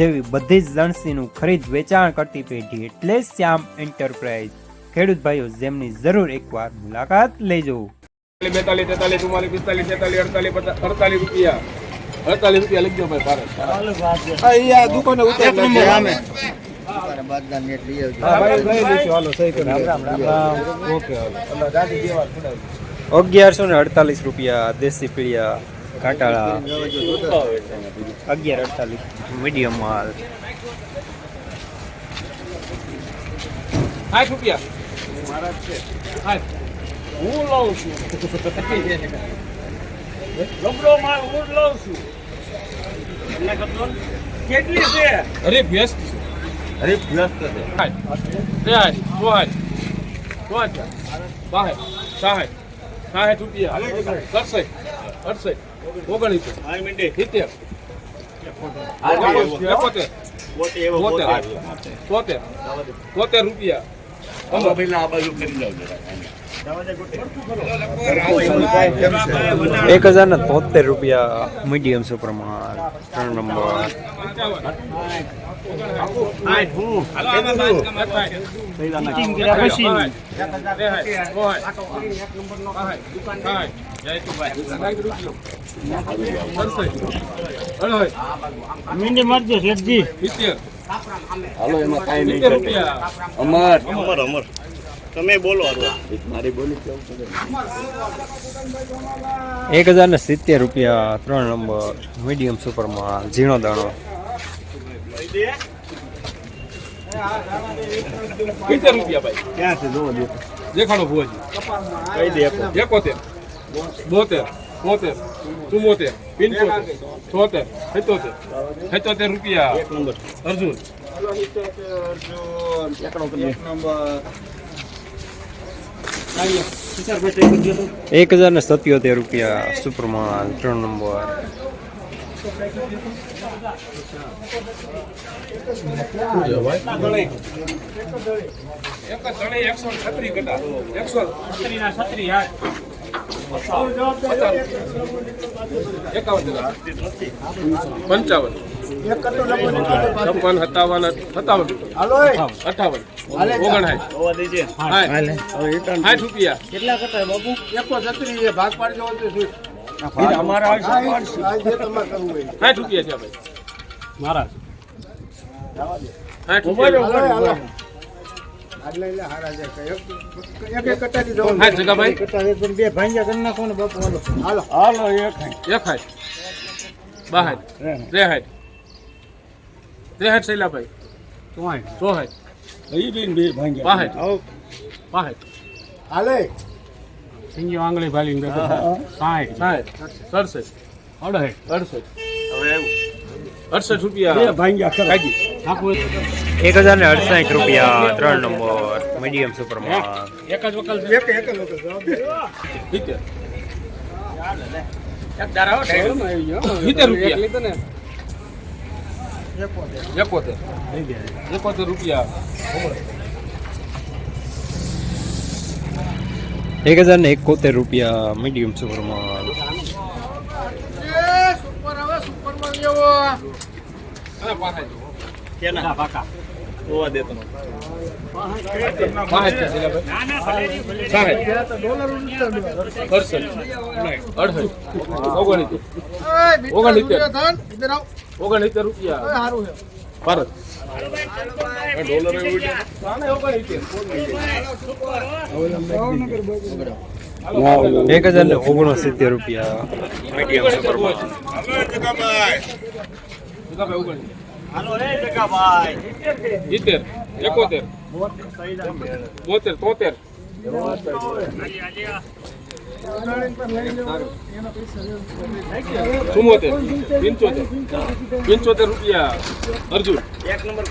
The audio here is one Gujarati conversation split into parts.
જેવી બધી જ લણસીનું ખરીદ વેચાણ કરતી પેઢી એટલે શ્યામ એન્ટરપ્રાઇઝ. ખેડૂત ભાઈઓ જેમની જરૂર એકવાર મુલાકાત લેજો. બેતાલીસ તેતાલીસ ચુમ્માલીસ પિસ્તાલીસ તેતાલીસ અડતાલીસ પચાસ અડતાલીસ રૂપિયા. અડતાલીસ રૂપિયા લખજો ભાઈ ભારત અહીંયા દુકાને ઉતાર. અગિયારસો ને અડતાલીસ રૂપિયા દેશી પીળિયા કાંટાળા અગિયાર અડતાલીસ મીડિયમ માલ સાઠ રૂપિયા. સાઠ. હું લઉં છું. લબડો માલ હું લઉં છું. કેટલી છે? અરે વ્યસ્ત અરે વ્યસ્ત છે. સાહેબ સાહેબ રૂપિયા. અડસઠ અડસઠ. રૂપિયા. આ બાજુ રૂપિયા એક હજાર ને તોતેર રૂપિયા મીડિયમ સુપર માલ ત્રણ નંબર મીંડી મારજો શેઠજી. હાલો એમાં કાંઈ નહીં અમર. અમર અમર. તમે બોલો મારી બોલી એક હજાર ને સિત્તેર રૂપિયા ત્રણ નંબર મીડિયમ સુપર માલ ઝીણો દાણો. સિત્તેર રૂપિયા ભાઈ? ક્યાં છે જોવો દેખાડો ભુવાજી. કઈ દે એકોતેર. બોતેર બોતેર ચુમ્મોતેર પંચોતેર છોતેર સિત્તોતેર સિત્તોતેર રૂપિયા. એક નંબર. અર્જુન. એક હજાર ને સત્યોતેર રૂપિયા સુપરમાં ત્રણ નંબર એક પંચાવન છપ્પન સત્તાવન સત્તાવન. અઠાવન ઓગણસાઠ સાઠ સાઠ રૂપિયા. કેટલા કરતા બાપુ? અમારા સાઠ રૂપિયા છે ભાઈ. મારા. સાઠ રૂપિયા. સાઠ જગા ભાઈ બે ભાંગ્યા કરી નાખો ને બાપુ હાલો. હાલો. એક એક હાઠ બાહાઠ ત્રેહાઠ ત્રેહાઠ શૈલાભાઈ. ચોહાઠ. એ બેન બે ભાંગ્યા. બાહાઠ આવો. બાહાઠ સિંગી આંગળી ભાલી બેઠો સાઠ. સાઠ. સડસઠ. અડસઠ. અડસઠ. અડસઠ રૂપિયા. ભાંગ્યા આખું એક. હજાર ને અડસાઠ રૂપિયા ત્રણ નંબર મીડિયમ સુપર માલ એક જ વકલ છે. સિત્તેર. સિત્તેર રૂપિયા. એકોતેર. એકોતેર રૂપિયા. એક હજાર ને એકોતેર રૂપિયા મીડિયમ સુપર માલ હા, લેવો. કેના? પાકા. જોવા દેતો. ઓગણસિત્તેર. રૂપિયા. ભારત. ડોલર એક હજાર ને ઓગણસિત્તેર રૂપિયા. મીડિયમ સિત્તેર એકોતેર. બોતેર તોતેર. ચુમ્મોતેર પંચોતેર. પંચોતેર રૂપિયા અર્જુન. એક નંબર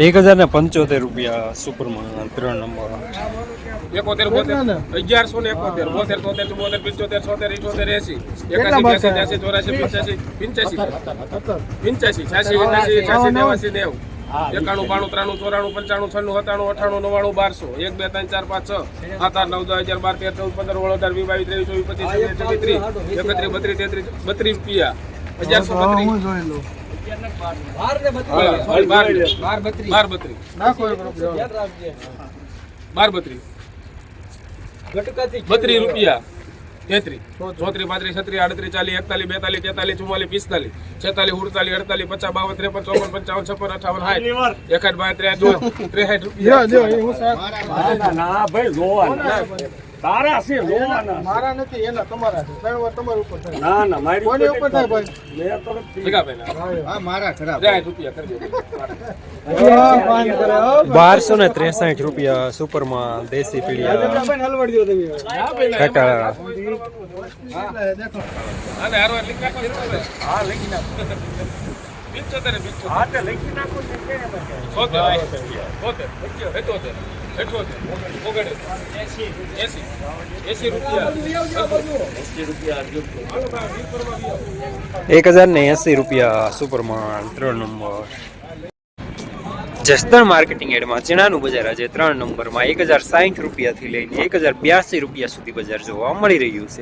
એક હજાર ને પંચોતેર રૂપિયા સુપરમાં ત્રણ નંબર એકોતેર બોતેર અગિયારસો ને એકોતેર બોતેર તોતેર ચુમ્મોતેર પંચોતેર છોતેર ઇઠોતેર એસી એકાસી બ્યાસી ત્યાસી ચોરાસી પંચ્યાસી પંચ્યાસી પંચ્યાસી છ્યાસી એકાસી છ્યાસી નેવાસી નેવું. એકાણું બાણું ત્રાણું ચોરાણું પંચાણું છન્નું સત્તાણું અઠાણું નવ્વાણું બારસો. એક બે ત્રણ ચાર પાંચ છ. સાત આઠ નવ દસ હજાર બાર તેર ચૌદ પંદર ઓળ હજાર વીસ બાવીસ ત્રેવીસ ચોવીસ પચીસ છવ્વીસ એકત્રીસ બત્રીસ તેત્રીસ બત્રીસ રૂપિયા. અગિયારસો બત્રીસ. બાર બત્રીસ બત્રીસ રૂપિયા. તેત્રીસ બેતાલીસ તેતાલીસ ચુમ્માલીસ પિસ્તાલીસ છેતાલીસ ઉડતાલીસ અડતાલીસ પચાસ બાવન ત્રેપન ચોપન પંચાવન છપ્પન અઠાવન સાઠ એકાઠ બાય ત્રેસઠ મારા નથી એના તમારા છે. ના ના મારી ઉપર બારસો ને ત્રેસઠ રૂપિયા સુપરમાં દેશી પીડિયા હલવાડી દો તમે. હા લખી લખી નાખો છે કે એમાં. 70 70 75 એક હજાર ને એસી રૂપિયા સુપરમાં ત્રણ નંબર. જસદણ માર્કેટિંગ એડમાં ચણાનું બજાર આજે ત્રણ નંબરમાં એક હજાર સાહીઠ રૂપિયાથી લઈને એક હજાર બ્યાસી રૂપિયા સુધી બજાર જોવા મળી રહ્યું છે.